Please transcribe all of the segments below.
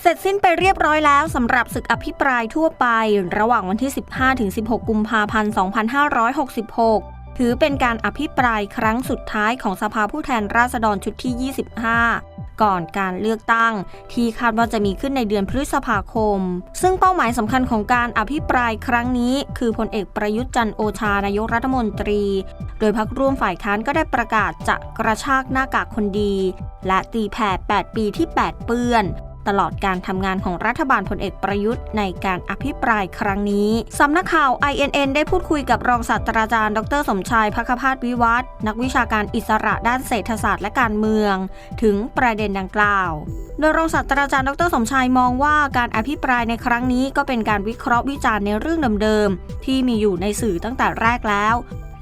เสร็จสิ้นไปเรียบร้อยแล้วสำหรับศึกอภิปรายทั่วไป ระหว่างวันที่ 15-16 กุมภาพันธ์ 2566 ถือเป็นการอภิปรายครั้งสุดท้ายของสภาผู้แทนราษฎรชุดที่ 25 ก่อนการเลือกตั้ง ที่คาดว่าจะมีขึ้นในเดือนพฤษภาคม ซึ่งเป้าหมายสำคัญของการอภิปรายครั้งนี้ คือพลเอกประยุทธ์จันโอชานายกรัฐมนตรี โดยพักร่วมฝ่ายค้านก็ได้ประกาศจะกระชากหน้ากากคนดี และตีแผ่ 8 ปีที่ 8 เปื้อน ตลอดการทำงานของรัฐบาลพลเอกประยุทธ์ในการอภิปรายครั้งนี้ สำนักข่าว INN ได้พูดคุยกับรองศาสตราจารย์ ดร สมชายพักพาสวิวัฒน์นักวิชาการอิสระด้านเศรษฐศาสตร์และการเมือง ถึงประเด็นดังกล่าว โดยรองศาสตราจารย์ ดร สมชายมองว่าการอภิปรายในครั้งนี้ก็เป็นการวิเคราะห์วิจารณ์ในเรื่องเดิมๆที่มีอยู่ในสื่อตั้งแต่แรกแล้ว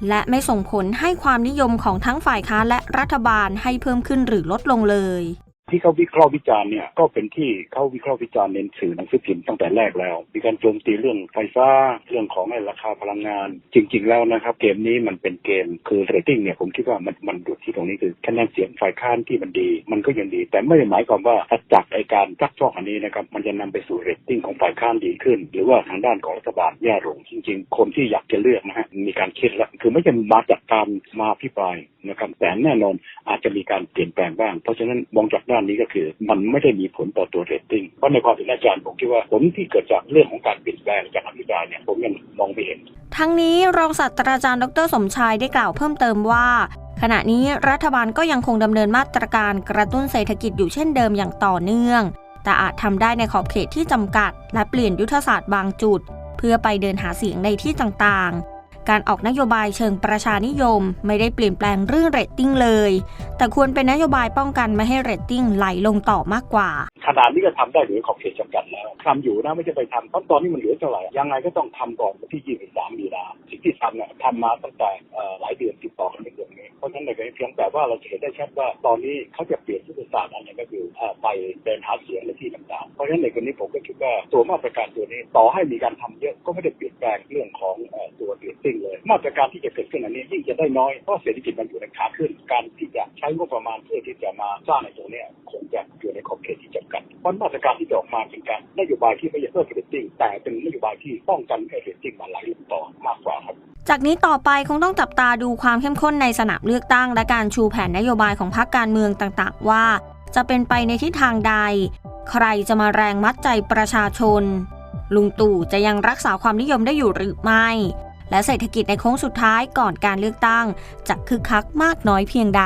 และไม่ส่งผลให้ความนิยมของทั้งฝ่ายค้านและรัฐบาลให้เพิ่มขึ้นหรือลดลงเลย ที่เขาวิเคราะห์วิจารณ์เนี่ยก็เป็นที่เขาวิเคราะห์วิจารณ์ในสื่อหนังสือพิมพ์ตั้งแต่แรกแล้ว มีการโจมตีเรื่องไฟฟ้าเรื่องของไอ้ราคาพลังงาน จริง ๆ แล้วนะครับ เกมนี้มันเป็นเกมคือเรตติ้งเนี่ยผมคิดว่ามันมันดูที่ตรงนี้คือคะแนนเสียงฝ่ายค้านที่มันดี มันก็ยังดี แต่ไม่ได้หมายความว่าจากไอการซักฟอกอันนี้นะครับมันจะนำไปสู่เรตติ้งของฝ่ายค้านดีขึ้น หรือว่าทางด้านของรัฐบาลแย่ลงจริง ๆ คนที่อยากจะเลือกนะฮะมีการคิดแล้วคือไม่ใช่มาจากการมาพิปรายนะครับแต่แน่นอนอาจจะมีการเปลี่ยนแปลงบ้าง เพราะฉะนั้นมองจากด้านนี้ก็คือ มันไม่ได้มีผลต่อตัวเรตติ้งเพราะในความเป็นอาจารย์ผมคิดว่าผลที่เกิดจากเรื่องของการเปลี่ยนแปลงจากอภิปรายเนี่ยผมยังมองไม่เห็น ทั้งนี้รองศาสตราจารย์ดรสมชายได้กล่าวเพิ่มเติมว่าขณะนี้รัฐบาลก็ยังคงดำเนินมาตรการกระตุ้นเศรษฐกิจอยู่เช่นเดิมอย่างต่อเนื่อง แต่อาจทำได้ในขอบเขตที่จำกัด และเปลี่ยนยุทธศาสตร์บางจุด เพื่อไปเดินหาเสียงในที่ต่างๆ การออกนโยบายเชิงประชานิยม ไม่ได้เปลี่ยนแปลงเรื่องเรตติ้งเลย แต่ควรเป็นนโยบายป้องกันไม่ให้เรตติ้งไหลลงต่อมากกว่า ขนาดนี้ก็ทำได้หรือขอบเขตจำกัดแล้วทำอยู่นะไม่ใช่ไปทำเพราะตอนนี้มันเหลือเท่าไหร่ยังไงก็ต้องทำก่อนวันที่23มีนาสิ่งที่ทำเนี่ยทำมาตั้งแต่หลายเดือนติด ราะฉะนั้นในเพียงแต่ว่าเราจะเห็นได้ชัดว่าตอนนี้เขาจะเปลี่ยนยุทธศาสตร์อันนี้ก็คือไปเดินหาเสียงในที่ต่างๆ เพราะฉะนั้นในกรณีผมก็คิดว่าตัวมาตรการตัวนี้ต่อให้มีการทำเยอะก็ไม่ได้เปลี่ยนแปลงเรื่องของเอ่อตัวเรตติ้งเลย มาตรการที่จะเกิดขึ้นอันนี้ยิ่งจะได้น้อยเพราะเศรษฐกิจมันอยู่ในขาขึ้น การที่จะใช้งบประมาณเพื่อที่จะมาสร้างในตรงนี้คงจะอยู่ในขอบเขตที่จำกัดเพราะมาตรการที่จะออกมาเป็นการนโยบายที่ไม่ใช่เพิ่มเรตติ้งแต่เป็นนโยบายที่ป้องกันเรตติ้งมันไหลลงต่อมากกว่าครับจากนี้ต่อไปคงต้องจับตาดูความเข้มข้นในสนามเลือกตั้งและการชูแผนนโยบายของพรรคการเมืองต่างๆ ว่า จะเป็นไปในทิศทางใด ใครจะมาแรงมัดใจประชาชน ลุงตู่จะยังรักษาความนิยมได้อยู่หรือไม่ และเศรษฐกิจในโค้งสุดท้ายก่อนการเลือกตั้ง จะคึกคักมากน้อยเพียงใด